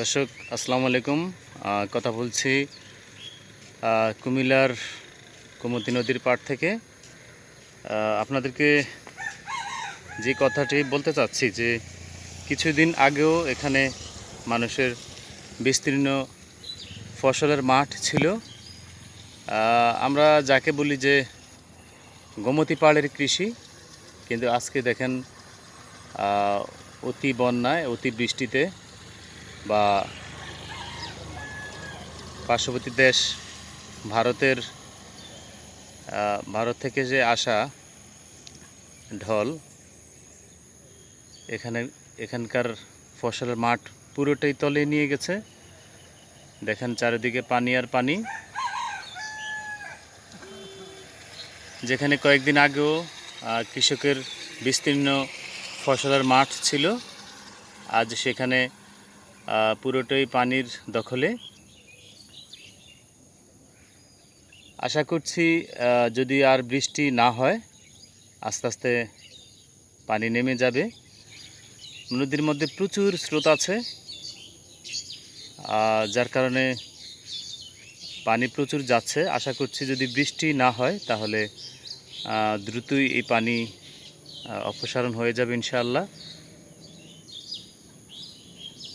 দর্শক, আসসালামু আলাইকুম। কথা বলছি কুমিল্লার কুমতি নদীর পাড় থেকে। আপনাদেরকে যে কথাটি বলতে চাচ্ছি যে, কিছুদিন আগেও এখানে মানুষের বিস্তীর্ণ ফসলের মাঠ ছিল। আমরা যাকে বলি যে গোমতী পাড়ের কৃষি, কিন্তু আজকে দেখেন অতি বন্যায়, অতি বৃষ্টিতে বা পার্শ্ববর্তী দেশ ভারতের ভারত থেকে যে আসা ঢল, এখানে এখানকার ফসলের মাঠ পুরোটাই তলে নিয়ে গেছে। দেখেন চারিদিকে পানি আর পানি। যেখানে কয়েকদিন আগেও কৃষকের বিস্তীর্ণ ফসলের মাঠ ছিল। আজ সেখানে পুরোটাই পানির দখলে। আশা করছি যদি আর বৃষ্টি না হয়, আস্তে আস্তে পানি নেমে যাবে। নদীর মধ্যে প্রচুর স্রোত আছে যার কারণে পানি প্রচুর যাচ্ছে। আশা করছি যদি বৃষ্টি না হয়, তাহলে দ্রুতই এই পানি অপসারণ হয়ে যাবে ইনশাআল্লাহ।